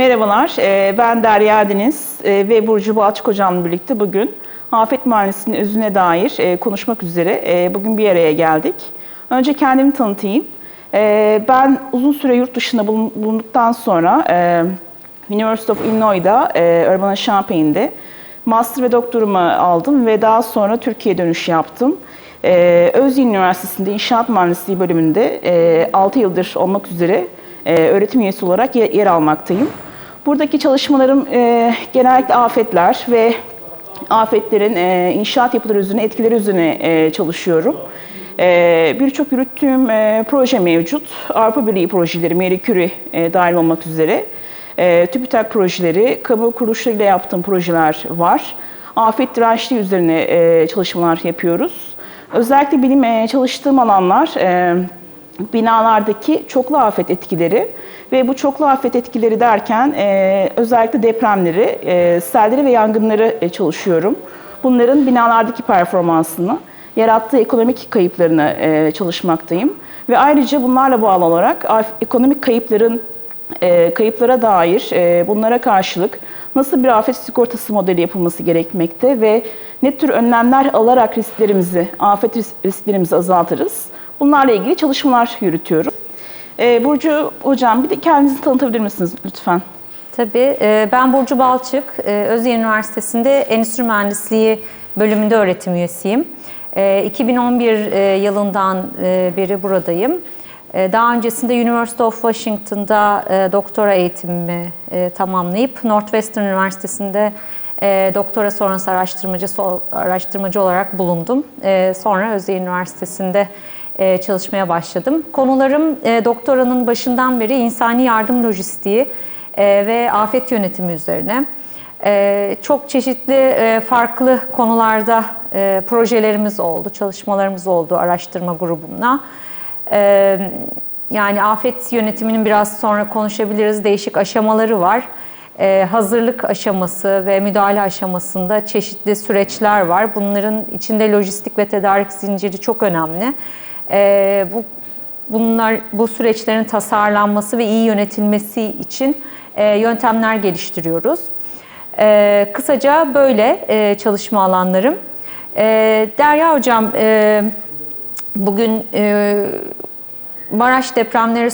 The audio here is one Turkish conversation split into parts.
Merhabalar, e, ben Derya Deniz e, ve Burcu Balçık Hocam'la birlikte bugün afet mühendisliğinin özüne dair e, konuşmak üzere bugün bir araya geldik. Önce kendimi tanıtayım. Ben uzun süre yurt dışında bulun- bulunduktan sonra University of Illinois'da, e, Urbana-Champaign'de master ve doktorumu aldım ve daha sonra Türkiye'ye dönüş yaptım. Özyeğin Üniversitesi'nde İnşaat Mühendisliği bölümünde e, 6 yıldır olmak üzere öğretim üyesi olarak ye- yer almaktayım. Buradaki çalışmalarım e, genellikle afetler ve afetlerin e, inşaat yapıları üzerine etkileri üzerine e, çalışıyorum. E, Birçok yürüttüğüm e, proje mevcut. Avrupa Birliği projeleri, Marie Curie e, dahil olmak üzere. E, TÜBİTAK projeleri, kamu kuruluşlarıyla yaptığım projeler var. Afet dirençli üzerine e, çalışmalar yapıyoruz. Özellikle benim e, çalıştığım alanlar e, binalardaki çoklu afet etkileri ve bu çoklu afet etkileri derken e, özellikle depremleri, e, selleri ve yangınları e, çalışıyorum. Bunların binalardaki performansını, yarattığı ekonomik kayıplarını e, çalışmaktayım. Ve ayrıca bunlarla bağlı olarak ekonomik kayıpların e, kayıplara dair e, bunlara karşılık nasıl bir afet sigortası modeli yapılması gerekmekte ve ne tür önlemler alarak risklerimizi, afet ris- risklerimizi azaltırız. Bunlarla ilgili çalışmalar yürütüyorum. E, Burcu Hocam bir de kendinizi tanıtabilir misiniz lütfen? Tabii. e, Ben Burcu Balçık, e, Özyeğin Üniversitesi'nde Endüstri Mühendisliği bölümünde öğretim üyesiyim. E, 2011 e, yılından e, beri buradayım. Daha öncesinde University of Washington'da e, doktora eğitimimi tamamlayıp Northwestern Üniversitesi'nde doktora sonrası araştırmacı araştırmacı olarak bulundum. Sonra Özyeğin Üniversitesi'nde çalışmaya başladım. Konularım e, doktoranın başından beri insani yardım lojistiği e, ve afet yönetimi üzerine. E, Çok çeşitli e, farklı konularda e, projelerimiz oldu, çalışmalarımız oldu araştırma grubumla. E, Yani afet yönetiminin biraz sonra konuşabiliriz. Değişik aşamaları var. E, hazırlık aşaması ve müdahale aşamasında çeşitli süreçler var. Bunların içinde lojistik ve tedarik zinciri çok önemli. E, bu bunlar bu süreçlerin tasarlanması ve iyi yönetilmesi için e, yöntemler geliştiriyoruz. E, kısaca böyle e, çalışma alanlarım. E, Derya Hocam, e, bugün e, Maraş depremleri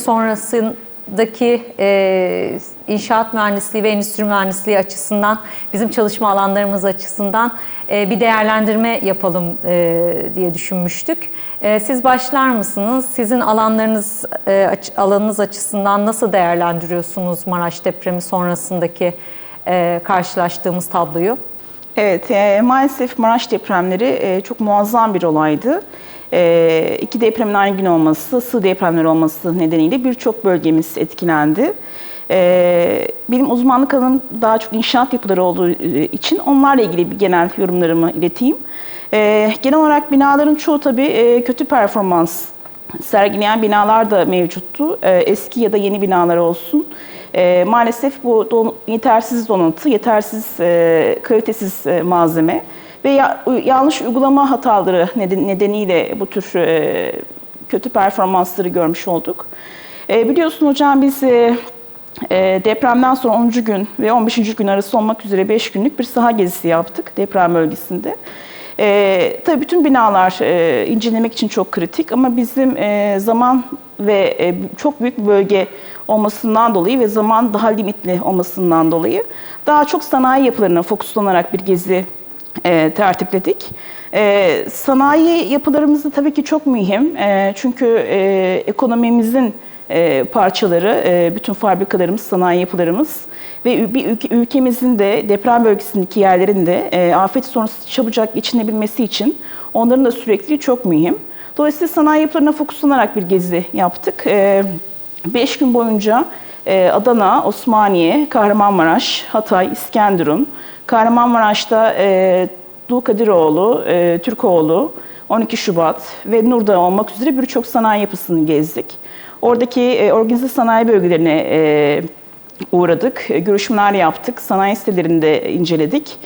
sonrasındaki e, inşaat mühendisliği ve endüstri mühendisliği açısından, bizim çalışma alanlarımız açısından e, bir değerlendirme yapalım e, diye düşünmüştük. E, siz başlar mısınız? Sizin alanlarınız e, aç- alanınız açısından nasıl değerlendiriyorsunuz Maraş depremi sonrasındaki e, karşılaştığımız tabloyu? Evet, e, maalesef Maraş depremleri e, çok muazzam bir olaydı. E, iki depremin aynı gün olması, sığ depremler olması nedeniyle birçok bölgemiz etkilendi. E, benim uzmanlık alanım daha çok inşaat yapıları olduğu e, için onlarla ilgili bir genel yorumlarımı ileteyim. E, genel olarak binaların çoğu tabii e, kötü performans sergileyen binalar da mevcuttu. Eski ya da yeni binalar olsun. Maalesef bu yetersiz donatı, yetersiz e, kalitesiz malzeme ve ya- yanlış uygulama hataları neden- nedeniyle bu tür e, kötü performansları görmüş olduk. E, biliyorsun hocam biz e, e, depremden sonra 10. gün ve 15. gün arası olmak üzere 5 günlük bir saha gezisi yaptık deprem bölgesinde. E, tabii bütün binalar e, incelemek için çok kritik ama bizim e, zaman ve e, çok büyük bir bölge olmasından dolayı ve zaman daha limitli olmasından dolayı daha çok sanayi yapılarına fokuslanarak bir gezi e, tertipledik. E, sanayi yapılarımız da tabii ki çok mühim. E, çünkü e, ekonomimizin e, parçaları, e, bütün fabrikalarımız, sanayi yapılarımız ve bir ülke, ülkemizin de deprem bölgesindeki yerlerin de e, afet sonrası çabucak geçinebilmesi için onların da sürekli çok mühim. Dolayısıyla sanayi yapılarına fokuslanarak bir gezi yaptık. E, beş gün boyunca e, Adana, Osmaniye, Kahramanmaraş, Hatay, İskenderun, Kahramanmaraş'ta e, Dulkadiroğlu, e, Türkoğlu, 12 Şubat ve Nurda olmak üzere birçok sanayi yapısını gezdik. Oradaki e, organize sanayi bölgelerine e, uğradık, e, görüşmeler yaptık, sanayi sitelerini de inceledik.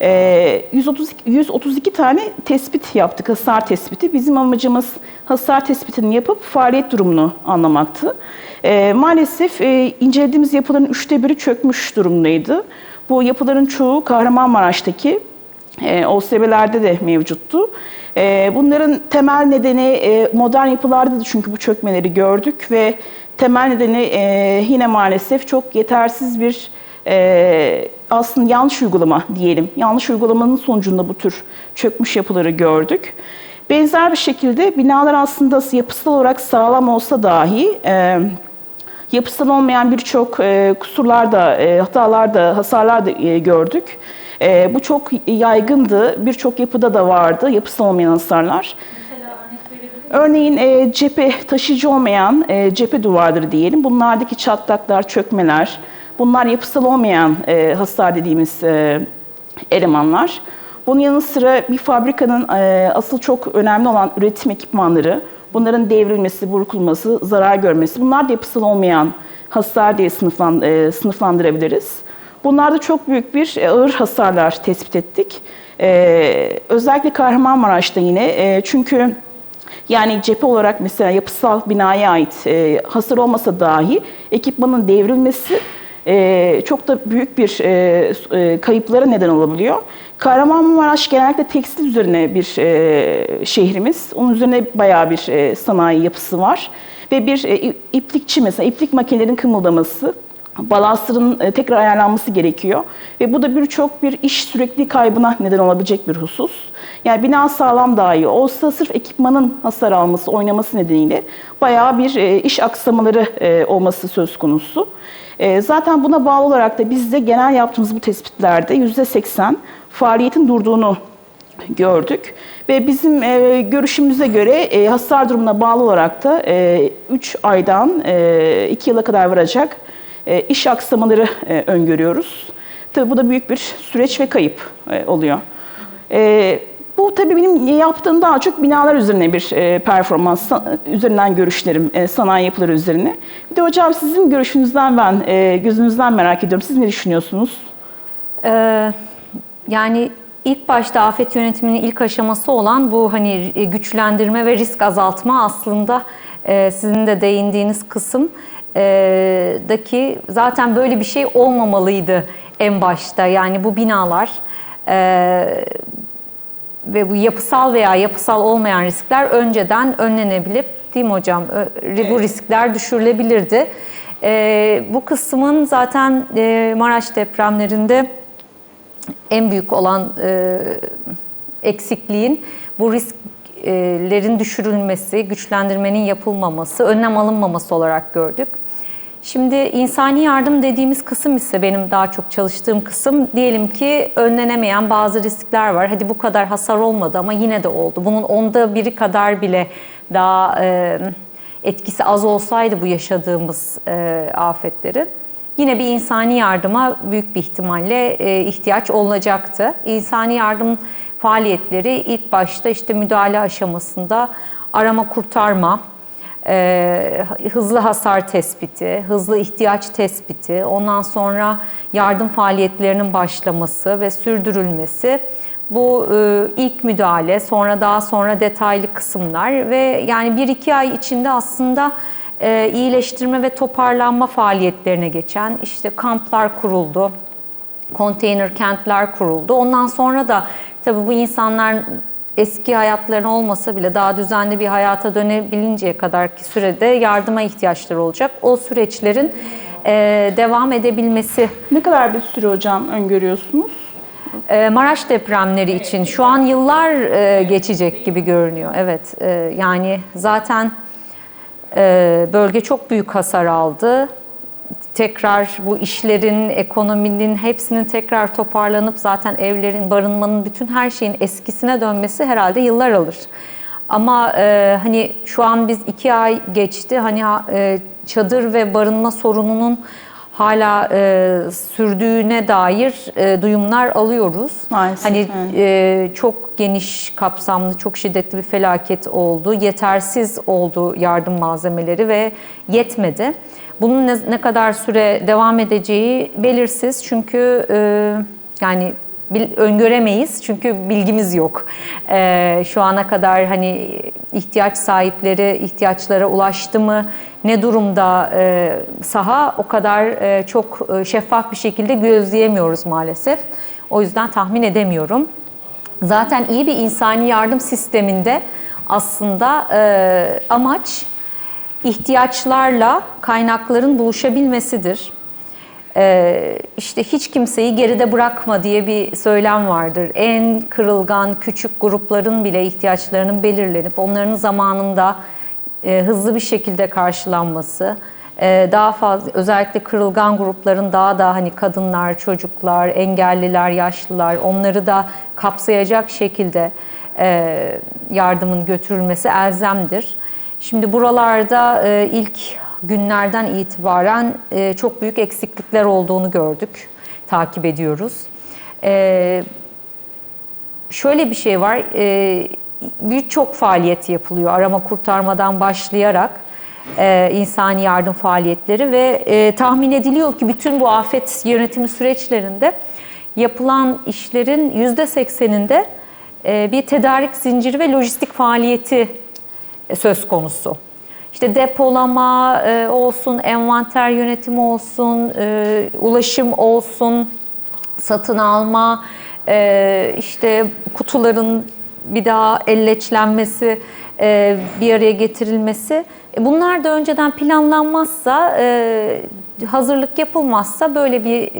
E, 132, 132 tane tespit yaptık, hasar tespiti. Bizim amacımız hasar tespitini yapıp faaliyet durumunu anlamaktı. E, maalesef e, incelediğimiz yapıların üçte biri çökmüş durumdaydı. Bu yapıların çoğu Kahramanmaraş'taki e, OSB'lerde de mevcuttu. E, bunların temel nedeni e, modern yapılarda da çünkü bu çökmeleri gördük ve temel nedeni e, yine maalesef çok yetersiz bir e, aslında yanlış uygulama diyelim. Yanlış uygulamanın sonucunda bu tür çökmüş yapıları gördük. Benzer bir şekilde binalar aslında yapısal olarak sağlam olsa dahi e, yapısal olmayan birçok e, kusurlar da, e, hatalar da, hasarlar da e, gördük. E, bu çok yaygındı. Birçok yapıda da vardı yapısal olmayan hasarlar. Örneğin e, cephe taşıyıcı olmayan e, cephe duvarları diyelim. Bunlardaki çatlaklar, çökmeler, bunlar yapısal olmayan e, hasar dediğimiz e, elemanlar. Bunun yanı sıra bir fabrikanın e, asıl çok önemli olan üretim ekipmanları, bunların devrilmesi, burkulması, zarar görmesi, bunlar da yapısal olmayan hasar diye sınıflan, e, sınıflandırabiliriz. Bunlarda çok büyük bir e, ağır hasarlar tespit ettik. E, özellikle Kahramanmaraş'ta yine e, çünkü yani cephe olarak mesela yapısal binaya ait e, hasar olmasa dahi ekipmanın devrilmesi e, çok da büyük bir e, e, kayıplara neden olabiliyor. Kahramanmaraş genellikle tekstil üzerine bir e, şehrimiz. Onun üzerine bayağı bir sanayi yapısı var. Ve bir iplikçi mesela iplik makinelerin kımıldaması, balastırın tekrar ayarlanması gerekiyor. Ve bu da birçok bir iş sürekli kaybına neden olabilecek bir husus. Yani bina sağlam dahi olsa sırf ekipmanın hasar alması, oynaması nedeniyle bayağı bir iş aksamaları olması söz konusu. E, zaten buna bağlı olarak da biz de genel yaptığımız bu tespitlerde %80 faaliyetin durduğunu gördük. Ve bizim e, görüşümüze göre e, hasar durumuna bağlı olarak da 3 aydan 2 yıla kadar varacak e, iş aksamaları e, öngörüyoruz. Tabii bu da büyük bir süreç ve kayıp e, oluyor. E, bu tabii benim yaptığım daha çok binalar üzerine bir e, performans, üzerinden görüşlerim, e, sanayi yapıları üzerine. Bir de hocam sizin görüşünüzden ben, e, gözünüzden merak ediyorum. Siz ne düşünüyorsunuz? Ee, yani ilk başta afet yönetiminin ilk aşaması olan bu hani e, güçlendirme ve risk azaltma aslında e, sizin de değindiğiniz kısım e, daki zaten böyle bir şey olmamalıydı en başta. Yani bu binalar e, ve bu yapısal veya yapısal olmayan riskler önceden önlenebilip değil mi hocam? Bu riskler düşürülebilirdi. E, bu kısmın zaten e, Maraş depremlerinde en büyük olan e, eksikliğin bu risklerin düşürülmesi, güçlendirmenin yapılmaması, önlem alınmaması olarak gördük. Şimdi insani yardım dediğimiz kısım ise benim daha çok çalıştığım kısım. Diyelim ki önlenemeyen bazı riskler var. Hadi bu kadar hasar olmadı ama yine de oldu. Bunun onda biri kadar bile daha e, etkisi az olsaydı bu yaşadığımız e, afetleri yine bir insani yardıma büyük bir ihtimalle e, ihtiyaç olacaktı. İnsani yardım faaliyetleri ilk başta işte müdahale aşamasında arama kurtarma, e, hızlı hasar tespiti, hızlı ihtiyaç tespiti, ondan sonra yardım faaliyetlerinin başlaması ve sürdürülmesi. Bu e, ilk müdahale, sonra daha sonra detaylı kısımlar ve yani bir iki ay içinde aslında e, iyileştirme ve toparlanma faaliyetlerine geçen işte kamplar kuruldu, konteyner kentler kuruldu. Ondan sonra da tabii bu insanlar eski hayatlarına olmasa bile daha düzenli bir hayata dönebilinceye kadarki sürede yardıma ihtiyaçları olacak. O süreçlerin e, devam edebilmesi Ne kadar bir süre hocam öngörüyorsunuz? e, Maraş depremleri için şu an yıllar e, geçecek gibi görünüyor. Evet, e, yani zaten e, bölge çok büyük hasar aldı. Tekrar bu işlerin, ekonominin hepsinin tekrar toparlanıp zaten evlerin, barınmanın, bütün her şeyin eskisine dönmesi herhalde yıllar alır. Ama e, hani şu an biz iki ay geçti. Hani e, çadır ve barınma sorununun hala e, sürdüğüne dair e, duyumlar alıyoruz. Maalesef, Hani e, çok geniş kapsamlı, çok şiddetli bir felaket oldu. Yetersiz oldu yardım malzemeleri ve yetmedi. Bunun ne, ne kadar süre devam edeceği belirsiz. Çünkü e, yani bil- öngöremeyiz çünkü bilgimiz yok. Ee, şu ana kadar hani ihtiyaç sahipleri ihtiyaçlara ulaştı mı, ne durumda e, saha o kadar e, çok e, şeffaf bir şekilde gözleyemiyoruz maalesef. O yüzden tahmin edemiyorum. Zaten iyi bir insani yardım sisteminde aslında e, amaç ihtiyaçlarla kaynakların buluşabilmesidir. Ee, işte hiç kimseyi geride bırakma diye bir söylem vardır. En kırılgan küçük grupların bile ihtiyaçlarının belirlenip onların zamanında e, hızlı bir şekilde karşılanması, e, daha fazla özellikle kırılgan grupların daha da hani kadınlar, çocuklar, engelliler, yaşlılar onları da kapsayacak şekilde e, yardımın götürülmesi elzemdir. Şimdi buralarda e, ilk günlerden itibaren e, çok büyük eksiklikler olduğunu gördük, takip ediyoruz. E, şöyle bir şey var, birçok faaliyet yapılıyor arama kurtarmadan başlayarak insani yardım faaliyetleri ve tahmin ediliyor ki bütün bu afet yönetimi süreçlerinde yapılan işlerin yüzde sekseninde bir tedarik zinciri ve lojistik faaliyeti söz konusu. İşte depolama e, olsun, envanter yönetimi olsun, e, ulaşım olsun, satın alma, e, işte kutuların bir daha elleçlenmesi, bir araya getirilmesi. Bunlar da önceden planlanmazsa, hazırlık yapılmazsa böyle bir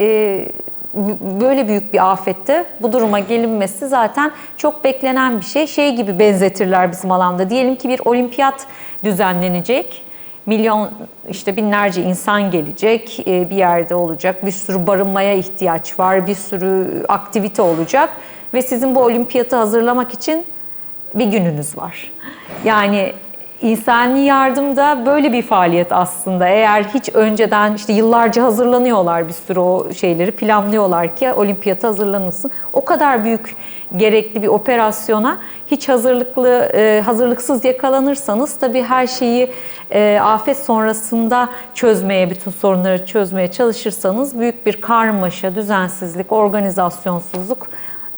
böyle büyük bir afette bu duruma gelinmesi zaten çok beklenen bir şey. Şey gibi benzetirler bizim alanda. Diyelim ki bir olimpiyat düzenlenecek. Milyon işte binlerce insan gelecek, e, bir yerde olacak. Bir sürü barınmaya ihtiyaç var, bir sürü aktivite olacak ve sizin bu olimpiyatı hazırlamak için bir gününüz var. Yani insani yardım da böyle bir faaliyet aslında. Eğer hiç önceden işte yıllarca hazırlanıyorlar bir sürü o şeyleri planlıyorlar ki olimpiyata hazırlanılsın. O kadar büyük gerekli bir operasyona hiç hazırlıklı e, hazırlıksız yakalanırsanız tabii her şeyi e, afet sonrasında çözmeye, bütün sorunları çözmeye çalışırsanız büyük bir karmaşa, düzensizlik, organizasyonsuzluk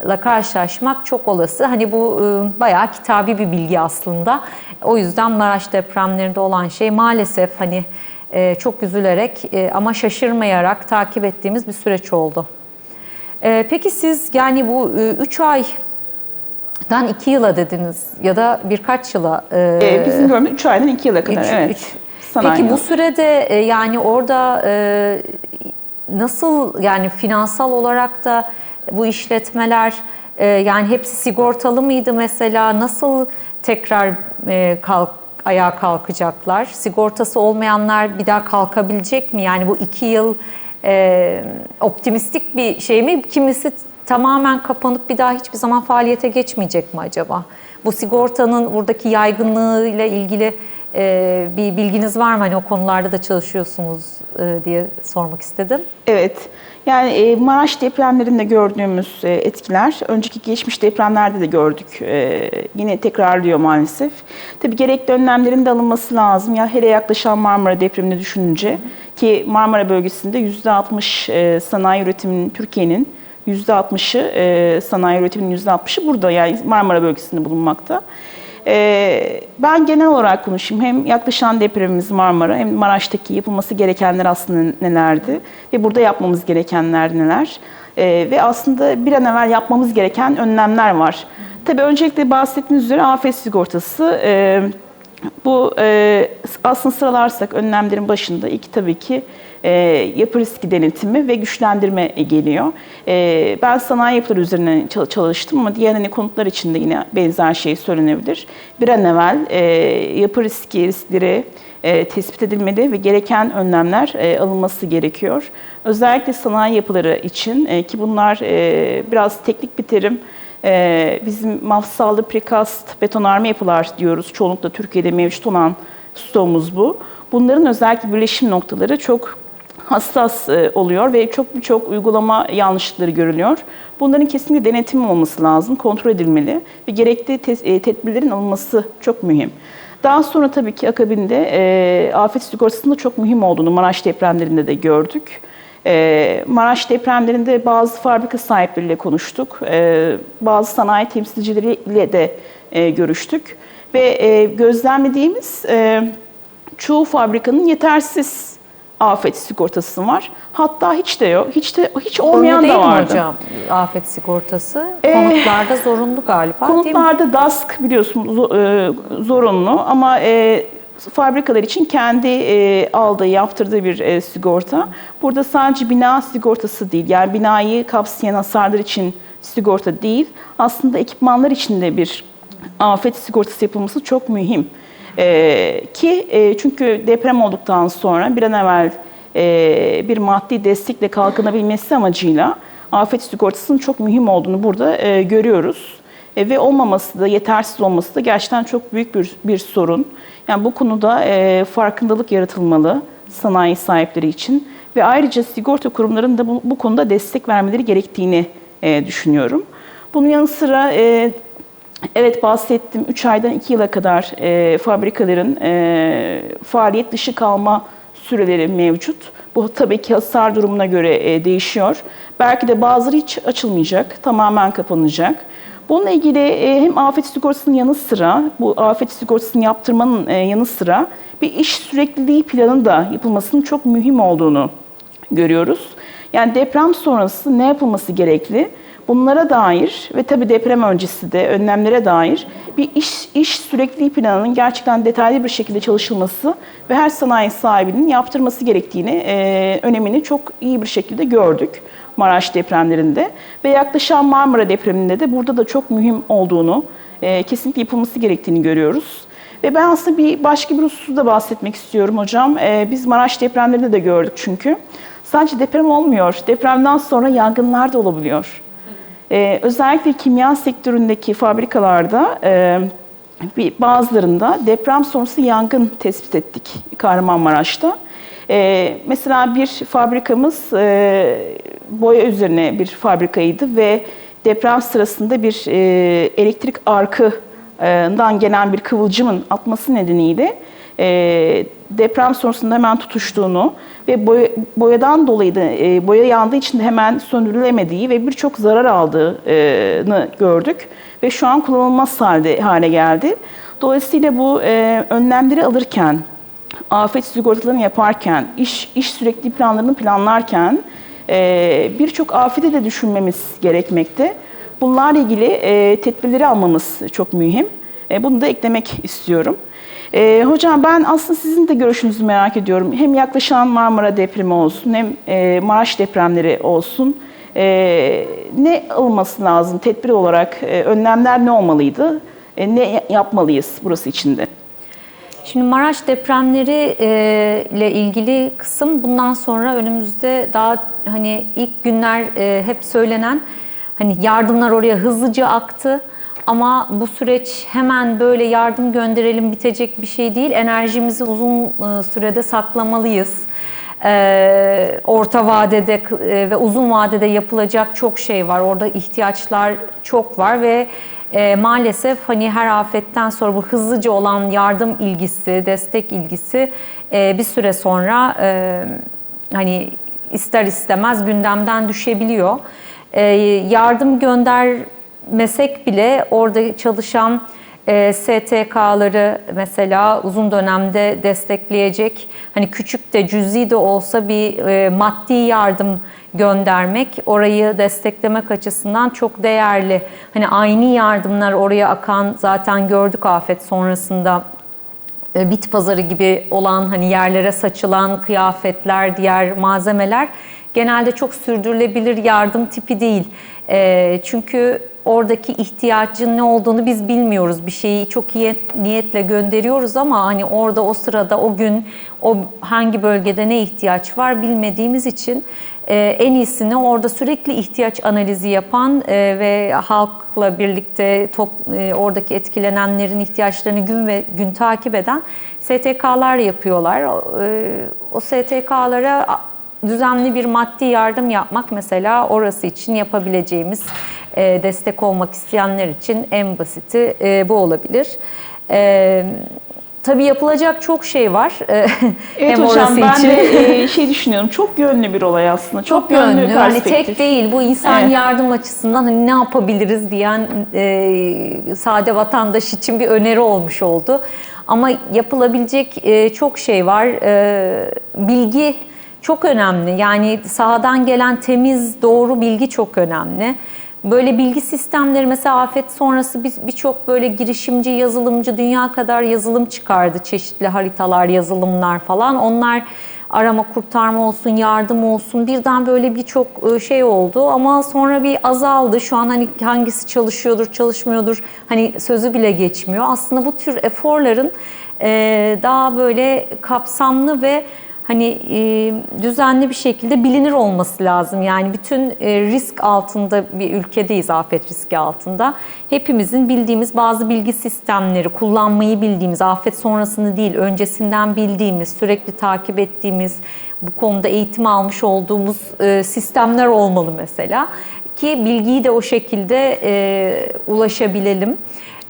la karşılaşmak çok olası. Hani bu e, bayağı kitabi bir bilgi aslında. O yüzden Maraş depremlerinde olan şey maalesef hani e, çok üzülerek e, ama şaşırmayarak takip ettiğimiz bir süreç oldu. E, peki siz yani bu 3 aydan 2 yıla dediniz ya da birkaç yıla e, E, bizim görümüz 3 aydan 2 yıla kadar. Üç- evet. üç. Peki bu sürede e, yani orada e, nasıl yani finansal olarak da bu işletmeler e, yani hepsi sigortalı mıydı mesela? Nasıl tekrar e, kalk, ayağa kalkacaklar? Sigortası olmayanlar bir daha kalkabilecek mi? Yani bu iki yıl e, optimistik bir şey mi? Kimisi tamamen kapanıp bir daha hiçbir zaman faaliyete geçmeyecek mi acaba? Bu sigortanın buradaki yaygınlığıyla ilgili e, bir bilginiz var mı? Hani o konularda da çalışıyorsunuz e, diye sormak istedim. Evet. Yani e, Maraş depremlerinde gördüğümüz e, etkiler, önceki geçmiş depremlerde de gördük. E, yine tekrarlıyor maalesef. Tabii gerekli önlemlerin de alınması lazım. Ya hele yaklaşan Marmara depremini düşününce ki Marmara bölgesinde %60 e, sanayi üretiminin Türkiye'nin %60'ı e, sanayi üretiminin %60'ı burada yani Marmara bölgesinde bulunmakta. Ee, ben genel olarak konuşayım. Hem yaklaşan depremimiz Marmara hem Maraş'taki yapılması gerekenler aslında nelerdi ve burada yapmamız gerekenler neler. Ee, ve aslında bir an evvel yapmamız gereken önlemler var. Tabii öncelikle bahsettiğiniz üzere afet sigortası. e, bu e, aslında sıralarsak önlemlerin başında ilk tabii ki e, yapı riski denetimi ve güçlendirme geliyor. E, ben sanayi yapıları üzerine çal- çalıştım ama diğer hani konutlar için de yine benzer şey söylenebilir. Bir an evvel e, yapı riski riskleri e, tespit edilmeli ve gereken önlemler e, alınması gerekiyor. Özellikle sanayi yapıları için e, ki bunlar e, biraz teknik bir terim. Ee, bizim mafsallı prekast betonarme yapılar diyoruz. Çoğunlukla Türkiye'de mevcut olan stoğumuz bu. Bunların özellikle birleşim noktaları çok hassas e, oluyor ve çok birçok uygulama yanlışlıkları görülüyor. Bunların kesinlikle denetim olması lazım, kontrol edilmeli ve gerekli e, tedbirlerin alınması çok mühim. Daha sonra tabii ki akabinde e, afet sigortasının da çok mühim olduğunu Maraş depremlerinde de gördük. E, Maraş depremlerinde bazı fabrika sahipleriyle konuştuk. E, bazı sanayi temsilcileriyle de e, görüştük. Ve e, gözlemlediğimiz e, çoğu fabrikanın yetersiz afet sigortası var. Hatta hiç de yok. Hiç de hiç olmayan da değil mi vardı. hocam afet sigortası? Ee, Konutlarda zorunlu galiba değil mi? Konutlarda DASK biliyorsun zo- zorunlu ama e, fabrikalar için kendi e, aldığı, yaptırdığı bir e, sigorta. Burada sadece bina sigortası değil, yani binayı kapsayan hasarlar için sigorta değil, aslında ekipmanlar için de bir afet sigortası yapılması çok mühim. E, ki e, çünkü deprem olduktan sonra bir an evvel e, bir maddi destekle kalkınabilmesi amacıyla afet sigortasının çok mühim olduğunu burada e, görüyoruz. E, ve olmaması da, yetersiz olması da gerçekten çok büyük bir, bir sorun. Yani bu konuda e, farkındalık yaratılmalı sanayi sahipleri için ve ayrıca sigorta kurumlarının da bu, bu konuda destek vermeleri gerektiğini e, düşünüyorum. Bunun yanı sıra e, Evet bahsettim. 3 aydan 2 yıla kadar e, fabrikaların e, faaliyet dışı kalma süreleri mevcut. Bu tabii ki hasar durumuna göre e, değişiyor. Belki de bazıları hiç açılmayacak, tamamen kapanacak. Bununla ilgili e, hem afet sigortasının yanı sıra, bu afet sigortasını yaptırmanın e, yanı sıra bir iş sürekliliği planı da yapılmasının çok mühim olduğunu görüyoruz. Yani deprem sonrası ne yapılması gerekli? Bunlara dair ve tabii deprem öncesi de önlemlere dair bir iş, iş sürekliliği planının gerçekten detaylı bir şekilde çalışılması ve her sanayi sahibinin yaptırması gerektiğini, e, önemini çok iyi bir şekilde gördük Maraş depremlerinde. Ve yaklaşan Marmara depreminde de burada da çok mühim olduğunu, e, kesinlikle yapılması gerektiğini görüyoruz. Ve ben aslında bir başka bir hususu da bahsetmek istiyorum hocam. E, biz Maraş depremlerinde de gördük çünkü. Sadece deprem olmuyor, depremden sonra yangınlar da olabiliyor. Ee, özellikle kimya sektöründeki fabrikalarda e, bir bazılarında deprem sonrası yangın tespit ettik Kahramanmaraş'ta. Ee, mesela bir fabrikamız e, boya üzerine bir fabrikaydı ve deprem sırasında bir e, elektrik arkından gelen bir kıvılcımın atması nedeniyle e, deprem sonrasında hemen tutuştuğunu ve boya, boyadan dolayı da e, boya yandığı için de hemen söndürülemediği ve birçok zarar aldığını gördük ve şu an kullanılmaz halde hale geldi. Dolayısıyla bu e, önlemleri alırken, afet sigortalarını yaparken, iş iş sürekli planlarını planlarken birçok afete de düşünmemiz gerekmekte. Bunlarla ilgili e, tedbirleri almamız çok mühim. E, bunu da eklemek istiyorum. E, hocam ben aslında sizin de görüşünüzü merak ediyorum. Hem yaklaşan Marmara depremi olsun hem e, Maraş depremleri olsun. E, ne alınması lazım tedbir olarak? E, önlemler ne olmalıydı? E, ne yapmalıyız burası içinde? Şimdi Maraş depremleri e, ile ilgili kısım bundan sonra önümüzde daha hani ilk günler e, hep söylenen hani yardımlar oraya hızlıca aktı. Ama bu süreç hemen böyle yardım gönderelim bitecek bir şey değil. Enerjimizi uzun e, sürede saklamalıyız. Orta vadede ve uzun vadede yapılacak çok şey var. Orada ihtiyaçlar çok var ve e, maalesef hani her afetten sonra bu hızlıca olan yardım ilgisi, destek ilgisi e, bir süre sonra e, hani ister istemez gündemden düşebiliyor. E, yardım göndermesek bile orada çalışan e, STK'ları mesela uzun dönemde destekleyecek hani küçük de cüzi de olsa bir e, maddi yardım göndermek orayı desteklemek açısından çok değerli. Hani aynı yardımlar oraya akan zaten gördük afet sonrasında e, bit pazarı gibi olan hani yerlere saçılan kıyafetler, diğer malzemeler genelde çok sürdürülebilir yardım tipi değil. E, çünkü oradaki ihtiyacın ne olduğunu biz bilmiyoruz. Bir şeyi çok iyi niyetle gönderiyoruz ama hani orada o sırada o gün o hangi bölgede ne ihtiyaç var bilmediğimiz için e, en iyisini orada sürekli ihtiyaç analizi yapan e, ve halkla birlikte top, e, oradaki etkilenenlerin ihtiyaçlarını gün ve gün takip eden STK'lar yapıyorlar. E, o STK'lara düzenli bir maddi yardım yapmak mesela orası için yapabileceğimiz e, destek olmak isteyenler için en basiti e, bu olabilir. E, tabii yapılacak çok şey var. e, Evet hem hocam ben için. de e, şey düşünüyorum. Çok yönlü bir olay aslında. Çok, Çok yönlü. Hani perspektif. tek değil. Bu insan Evet. yardım açısından hani ne yapabiliriz diyen e, sade vatandaş için bir öneri olmuş oldu. Ama yapılabilecek e, çok şey var. E, bilgi çok önemli. Yani sahadan gelen temiz, doğru bilgi çok önemli. Böyle bilgi sistemleri mesela afet sonrası birçok böyle girişimci, yazılımcı dünya kadar yazılım çıkardı. Çeşitli haritalar, yazılımlar falan. Onlar arama kurtarma olsun, yardım olsun birden böyle birçok e, şey oldu ama sonra bir azaldı. Şu an hani hangisi çalışıyordur, çalışmıyordur hani sözü bile geçmiyor. Aslında bu tür eforların e, daha böyle kapsamlı ve hani e, düzenli bir şekilde bilinir olması lazım. Yani bütün e, risk altında bir ülkedeyiz, afet riski altında. Hepimizin bildiğimiz bazı bilgi sistemleri, kullanmayı bildiğimiz, afet sonrasını değil, öncesinden bildiğimiz, sürekli takip ettiğimiz, bu konuda eğitim almış olduğumuz e, sistemler olmalı mesela. Ki bilgiyi de o şekilde e, ulaşabilelim.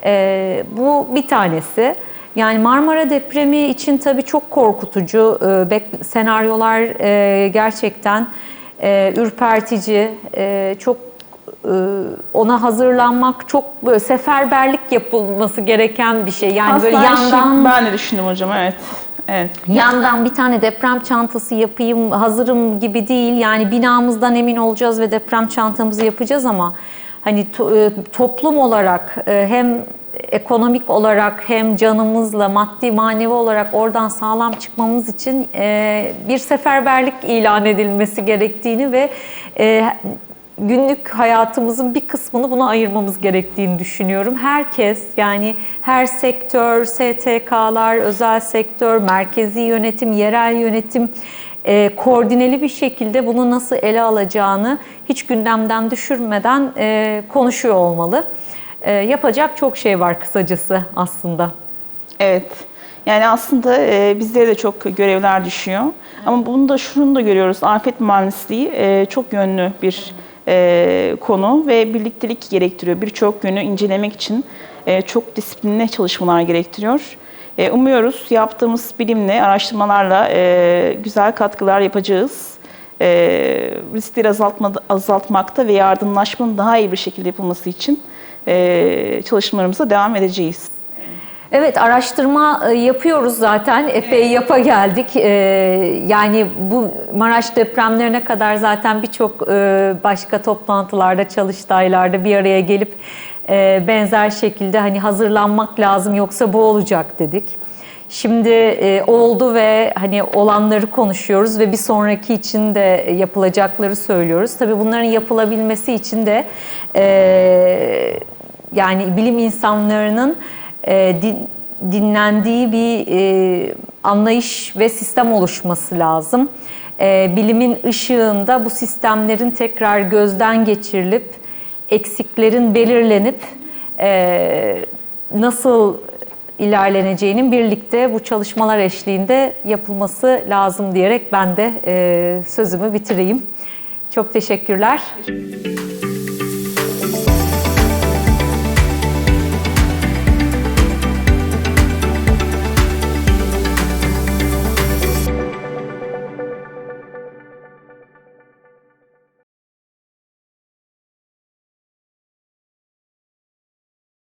E, bu bir tanesi. Yani Marmara depremi için tabii çok korkutucu e, senaryolar e, gerçekten e, ürpertici, e, çok e, ona hazırlanmak çok böyle seferberlik yapılması gereken bir şey. Yani böyle Aslında şey- yandan ben de düşündüm hocam evet. Evet. yandan bir tane deprem çantası yapayım, hazırım gibi değil. Yani binamızdan emin olacağız ve deprem çantamızı yapacağız ama hani to- e, toplum olarak e, hem ekonomik olarak hem canımızla maddi manevi olarak oradan sağlam çıkmamız için e, bir seferberlik ilan edilmesi gerektiğini ve e, günlük hayatımızın bir kısmını buna ayırmamız gerektiğini düşünüyorum. Herkes yani her sektör, STK'lar, özel sektör, merkezi yönetim, yerel yönetim e, koordineli bir şekilde bunu nasıl ele alacağını hiç gündemden düşürmeden e, konuşuyor olmalı. E, yapacak çok şey var kısacası aslında. Evet. Yani aslında e, bizlere de çok görevler düşüyor. Ama bunu da şunu da görüyoruz. Afet mühendisliği e, çok yönlü bir e, konu ve birliktelik gerektiriyor. Birçok yönü incelemek için e, çok disiplinli çalışmalar gerektiriyor. E, umuyoruz yaptığımız bilimle, araştırmalarla e, güzel katkılar yapacağız. E, riskleri azaltma, azaltmakta ve yardımlaşmanın daha iyi bir şekilde yapılması için çalışmalarımıza devam edeceğiz. Evet araştırma e, yapıyoruz zaten. Epey yapa geldik. E, Yani bu Maraş depremlerine kadar zaten birçok e, başka toplantılarda, çalıştaylarda bir araya gelip e, benzer şekilde hani hazırlanmak lazım yoksa bu olacak dedik. Şimdi e, oldu ve hani olanları konuşuyoruz ve bir sonraki için de yapılacakları söylüyoruz. Tabii bunların yapılabilmesi için de e, yani bilim insanlarının e, din- dinlendiği bir e, anlayış ve sistem oluşması lazım. E, bilimin ışığında bu sistemlerin tekrar gözden geçirilip eksiklerin belirlenip e, nasıl ilerleneceğinin birlikte bu çalışmalar eşliğinde yapılması lazım diyerek ben de e, sözümü bitireyim. Çok teşekkürler.